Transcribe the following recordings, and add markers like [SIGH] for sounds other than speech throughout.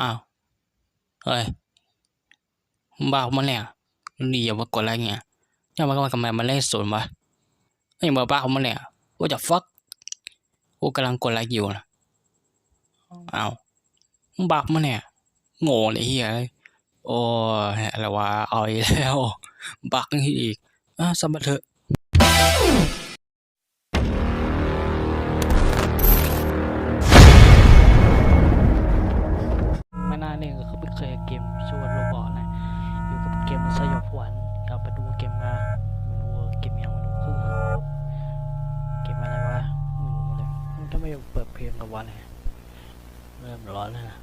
อ้าว เฮ้ยบ้ามันเนี่ยนี่อย่ามากดอะไรเงี้ยอย่ามาทำไมมันเล่นศูนย์วะไอ้ยมาบ้ามันเนี่ย what the fuck กูกำลังกดไลค์อยู่นะอ้าวมึงบ้ามันเนี่ยโง่เลยเฮียโอ้ยอะไรวะเอาอีกแล้ว บักอีกอะสมบัติเถอะ ตะวันเริ่มร้อนแล้วนะ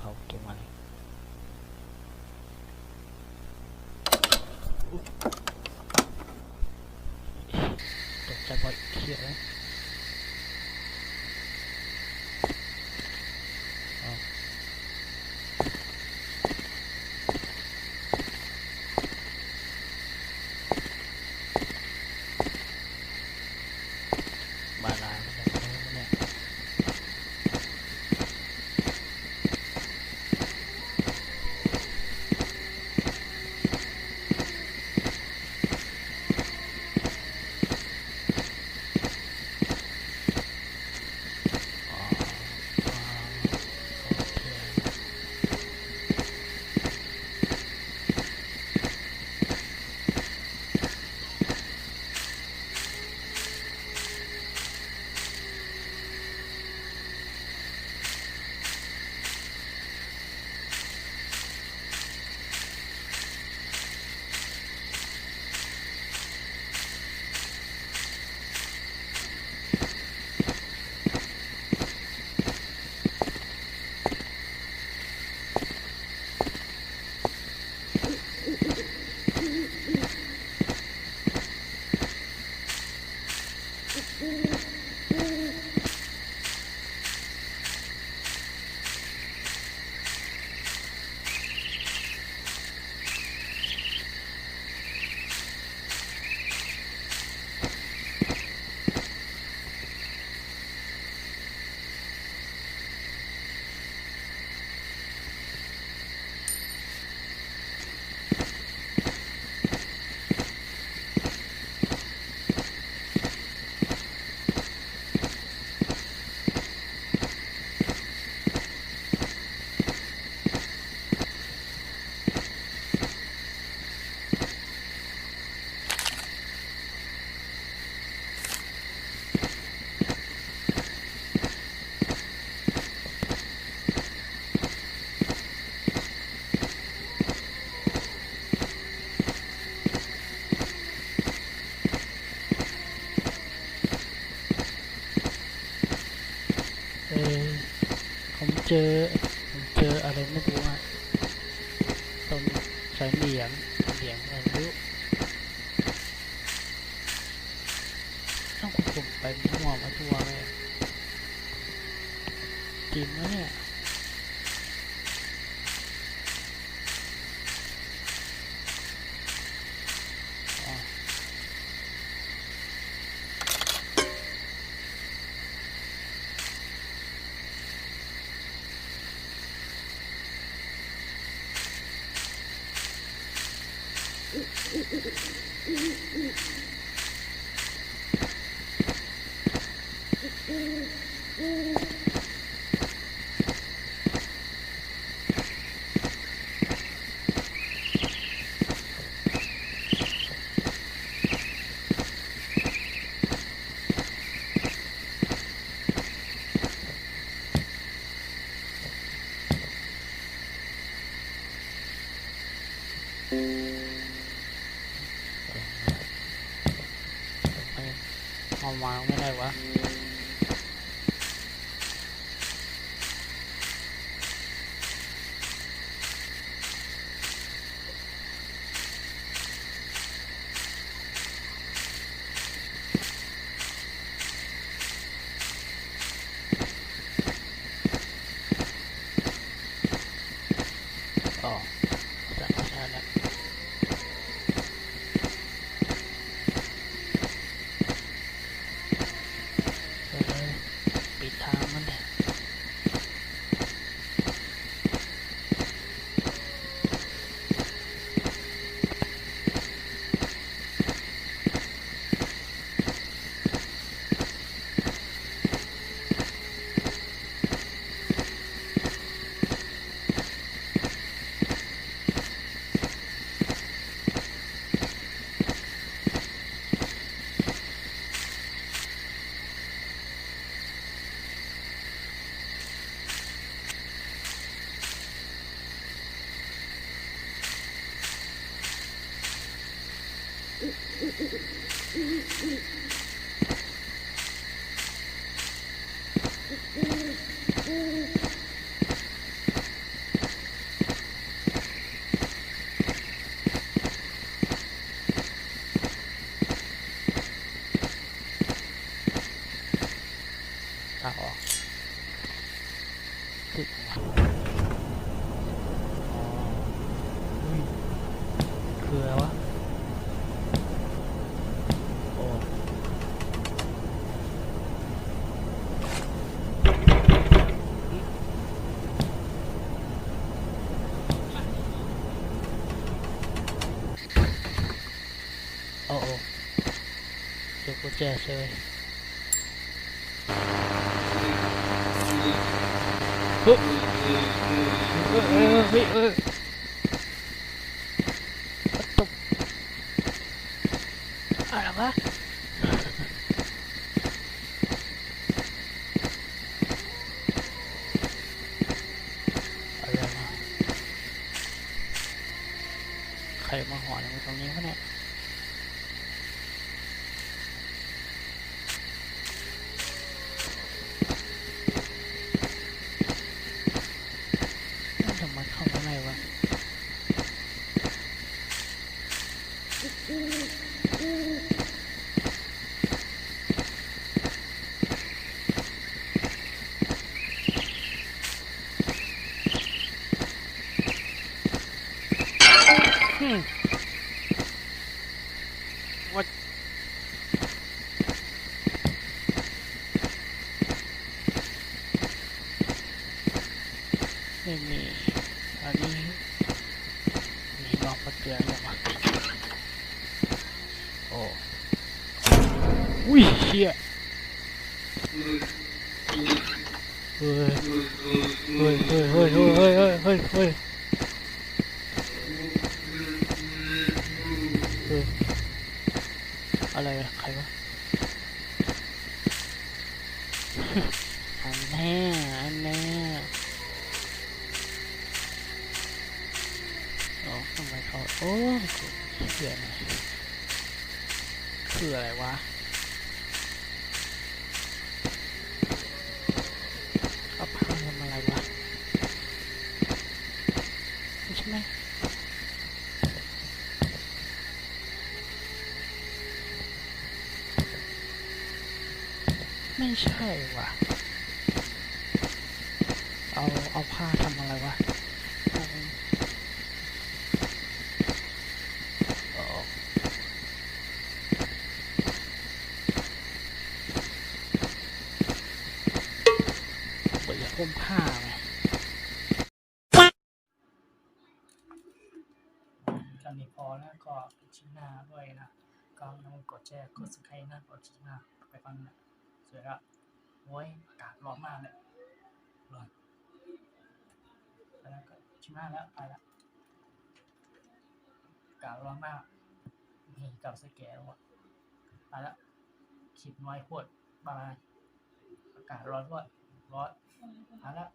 เขาเก็บมาเลยตกใจบ่อยเที่ยแล้ว เออผมเจอผมเจออะไรไม่รู้อะตรงสายเหรียเหรียม Mm-hmm. [LAUGHS] เอาวางไม่ได้วะ Mm-hmm. Yes, sir. Oh. เอ wait, wait. ตกออะไรวะใครมาหอนตรงนี้วะเนี่ย อุ้ยเชี่ยเฮ้ยเฮ้ยเฮ้ยเฮ้ยเฮ้ยเฮ้ยเฮ้ยเฮ้ยเฮ้ยเฮ้ยอะไรอะใครวะอันแน่อันแน่โอ้ทำไมเขาโอ้เขียนคืออะไรวะเขาพาทำอะไรวะไม่ใช่ไหมไม่ ใช่ว่ะ เอาเอาผ้าทำอะไรวะเอาเอาเปิดห่มผ้าไหมตอนนี้พอแล้วก็ชิ้นหน้าด้วยนะ ก็น้องกดแชร์กดสไครต์นะกดชิ้นหน้าไปฟังนะ สวยละโอ้ยอากาศร้อนมากเลยร้อนแล้วก็ชิมาแล้วไปแล้วกาศร้อนมากนี่กับสแกนหมดไปแล้วคลิปน้อยโคตรบายอากาศร้อนด้วยร้อนไปแล้ว